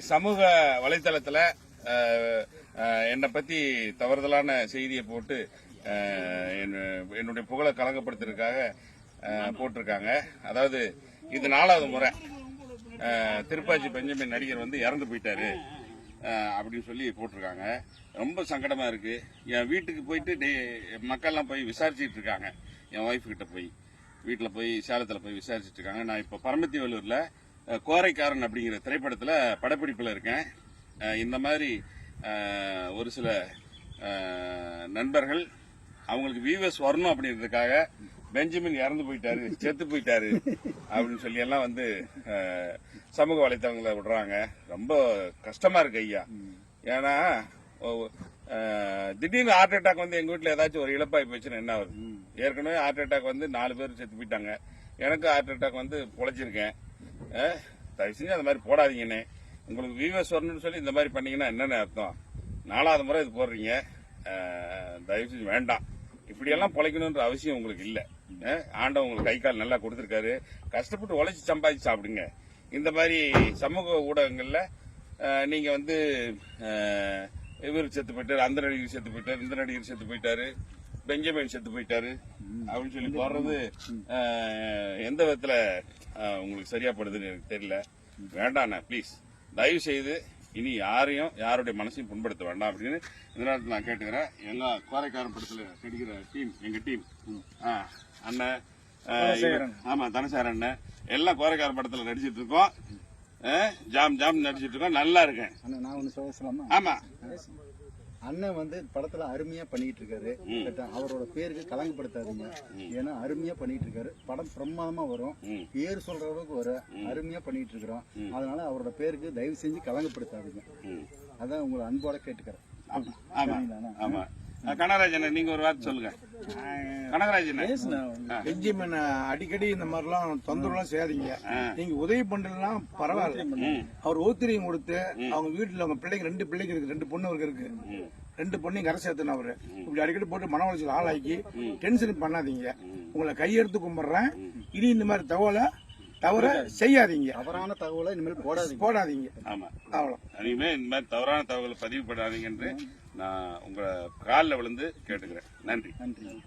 சமூக வலைதளத்தில் என்னை பற்றி தவறுதலான செய்தியை போட்டு என்னுடைய புகழை கலங்கப்படுத்துறதுக்காக போட்டிருக்காங்க. அதாவது இது நாலாவது முறை திருப்பாச்சி பெஞ்சமின் நடிகர் வந்து இறந்து போயிட்டாரு அப்படின்னு சொல்லி போட்டிருக்காங்க. ரொம்ப சங்கடமாக இருக்குது என் வீட்டுக்கு போயிட்டு டே- மக்கள்லாம் போய் விசாரிச்சுட்டு இருக்காங்க. என் ஒய்ஃப் கிட்ட போய் வீட்டில் போய் சேலத்தில் போய் விசாரிச்சுட்டு இருக்காங்க. நான் இப்போ பரமத்தி வேலூரில் கோரைக்காரன் அப்படிங்கிற திரைப்படத்தில் படப்பிடிப்பில் இருக்கேன். இந்த மாதிரி ஒரு சில நண்பர்கள் அவங்களுக்கு வியூவர்ஸ் வரணும் அப்படின்றதுக்காக பெஞ்சமின் இறந்து போயிட்டாரு செத்து போயிட்டாரு அப்படின்னு சொல்லி எல்லாம் வந்து சமூக வலைத்தளங்களை விடுறாங்க. ரொம்ப கஷ்டமா இருக்கு ஐயா. ஏன்னா ஓ- திடீர்னு ஹார்ட் அட்டாக் வந்து எங்க வீட்டுல ஏதாச்சும் ஒரு இழப்பாய் போச்சுன்னா என்ன ஆகுது ஏற்கனவே ஹார்ட் அட்டாக் வந்து நாலு பேர் செத்து போயிட்டாங்க. எனக்கு ஹார்ட் அட்டாக் வந்து பொழைச்சிருக்கேன். தயவு செஞ்சு அந்த மாதிரி போடாதீங்கண்ணே. உங்களுக்கு வியூவர்ஸ் வரணும்னு சொல்லி இந்த மாதிரி பண்ணீங்கன்னா என்னென்ன அர்த்தம்? நாலாவது முறை இது போடுறீங்க. தயவு செஞ்சு வேண்டாம். இப்படியெல்லாம் பொழைக்கணுன்ற அவசியம் உங்களுக்கு இல்லை. ஆண்டவன் உங்களுக்கு கை கால் நல்லா கொடுத்துருக்காரு. கஷ்டப்பட்டு உழைச்சி சம்பாதிச்சு சாப்பிடுங்க. இந்த மாதிரி சமூக ஊடகங்களில் நீங்கள் வந்து இவர் செத்து போயிட்டாரு அந்த நடிகர் செத்து போயிட்டாரு இந்த நடிகர் செத்து போயிட்டாரு பெஞ்சமின் செத்து போயிட்டாரு அப்படின்னு சொல்லி போடுறது எந்த விதத்துல உங்களுக்கு சரியா படுதுன்னு எனக்கு தெரியல. வேண்டாண்ணா ப்ளீஸ் தயவு செய்து இனி யாரையும் யாருடைய மனசையும் புண்படுத்த வேண்டாம் அப்படின்னு இந்த நேரத்தில் நான் கேட்டுக்கிறேன். எங்க கோரைக்காரன் படத்துல நடிக்கிற டீம் எங்க டீம்? அண்ணன் ஆமா தனசார் அண்ணன். எல்லாம் கோரைக்காரன் படத்துல நடிச்சிட்டு இருக்கோம். ஜாம் ஜாம் நடிச்சிட்டு இருக்கோம். நல்லா இருக்கேன். அண்ணா நான் சொல்ல சொல்லலாமா? ஆமா. அண்ணன் வந்து படத்துல அருமையா பண்ணிட்டு இருக்காரு. அவரோட பேருக்கு கலங்கப்படுத்தாதீங்க. ஏன்னா அருமையா பண்ணிட்டு இருக்காரு. படம் பிரமாதமா வரும். பேர் சொல்ற அளவுக்கு வர அருமையா பண்ணிட்டு இருக்கிறோம். அதனால அவரோட பேருக்கு தயவு செஞ்சு கலங்கப்படுத்தாதீங்க. அதான் உங்களை அன்போட கேட்டுக்கிறேன். ஆமா ஆமா. கனகராஜன் நீங்க ஒரு வார்த்தை சொல்லுங்க. கனகராஜன் பெஞ்சமின் அடிக்கடி இந்த மாதிரிலாம் தொந்தரவுலாம் செய்யாதீங்க. நீங்க உதவி பண்றதுலாம் பரவாயில்ல. அவர் ஓத்திரியம் கொடுத்து அவங்க வீட்டுல அவங்க பிள்ளைங்க ரெண்டு பிள்ளைங்க இருக்கு ரெண்டு பொண்ணு அவருக்கு இருக்கு. ரெண்டு பொண்ணையும் கரை சேர்த்துன அவரு. இப்படி அடிக்கடி போட்டு மன உளைச்சல் ஆளாக்கி டென்ஷன் பண்ணாதீங்க. உங்களை கையெடுத்து கும்பிடுறேன். இனி இந்த மாதிரி தகவலை தவற செய்யாதீங்க. தவறான தகவலை இனிமேல் போடாதீங்க. ஆமா. போடாதீங்க அவ்வளவு. இனிமே இந்த மாதிரி தவறான தகவலை பதிவு பண்ணாதீங்க என்று நான் உங்க காலில் விழுந்து கேட்டுக்கிறேன். நன்றி. நன்றி.